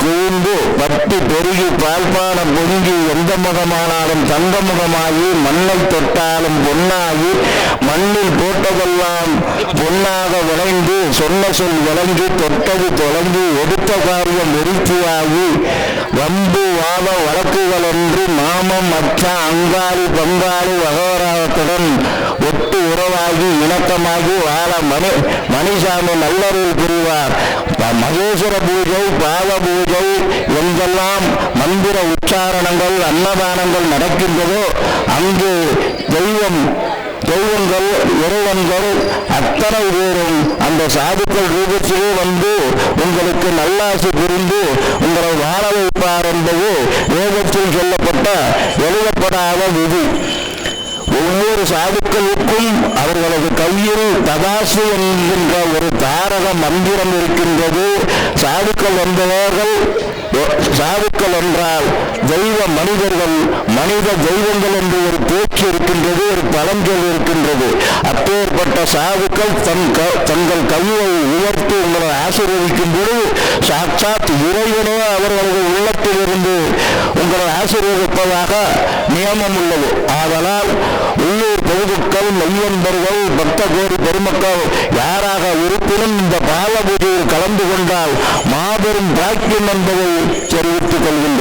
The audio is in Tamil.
குவிந்து பட்டி பெருகி பால்பானம் பொங்கி எந்த முகமானாலும் தந்த முகமாகி மண்ணை தொட்டாலும் பொன்னாகி மண்ணில் போட்டதெல்லாம் பொன்னாக விளைந்து சொன்ன சொல் விளங்கி தொட்டது தொலைந்து எடுத்த காரியம் வெறுத்தியாகி வம்பு வாத வழக்குகள் என்று மாமம் மச்சான் அங்காளி பங்காளி வகவராகத்துடன் ஒட்டு உறவாகி இணக்கமாகி வாழ மணி மணிசாமி நல்லறிவு புரிவார். மகேஸ்வர பூஜை பாத பூஜை எங்கெல்லாம் மந்திர உச்சாரணங்கள் அன்னதானங்கள் நடக்கின்றதோ அங்கு தெய்வம் தெய்வங்கள் இறைவன்கள் அத்தனை பேரும் அந்த சாதுக்கள் ரூபத்திலே வந்து உங்களுக்கு நல்லாசி புரிந்து உங்களை வாழ வைப்பார் என்பது வேதத்தில் சொல்லப்பட்ட எழுதப்படாத விதி. ஒவ்வொரு சாதுக்களுக்கும் அவர்களது கையில் ததாசு என்கின்ற ஒரு தாரக மந்திரம் இருக்கின்றது. சாதுக்கள் என்பவர்கள் சாதுக்கள் என்றால் தெய்வ மனிதர்கள் மனித தெய்வங்கள் என்று ஒரு பேச்சு இருக்கின்றது ஒரு பழஞ்சொல் இருக்கின்றது. அப்பேற்பட்ட சாதுக்கள் தன் க- தங்கள் கையை உயர்த்தி உங்களை ஆசீர்வதிக்கும் பொழுது சாட்சாத் இறைவனே அவர்களது உள்ளத்திலிருந்து உங்களை ஆசீர்வதிப்பதாக நியமம் உள்ளது. ஆதலால் உள்ளூர் பொதுக்கள் மெய்யன்பர்கள் பக்த கோடி பெருமக்கள் யாராக இருப்பினும் இந்த பால பூஜையில் கலந்து கொண்டால் மாபெரும் பாக்கியம் என்பதை தெரிவித்துக் கொள்கிறேன்.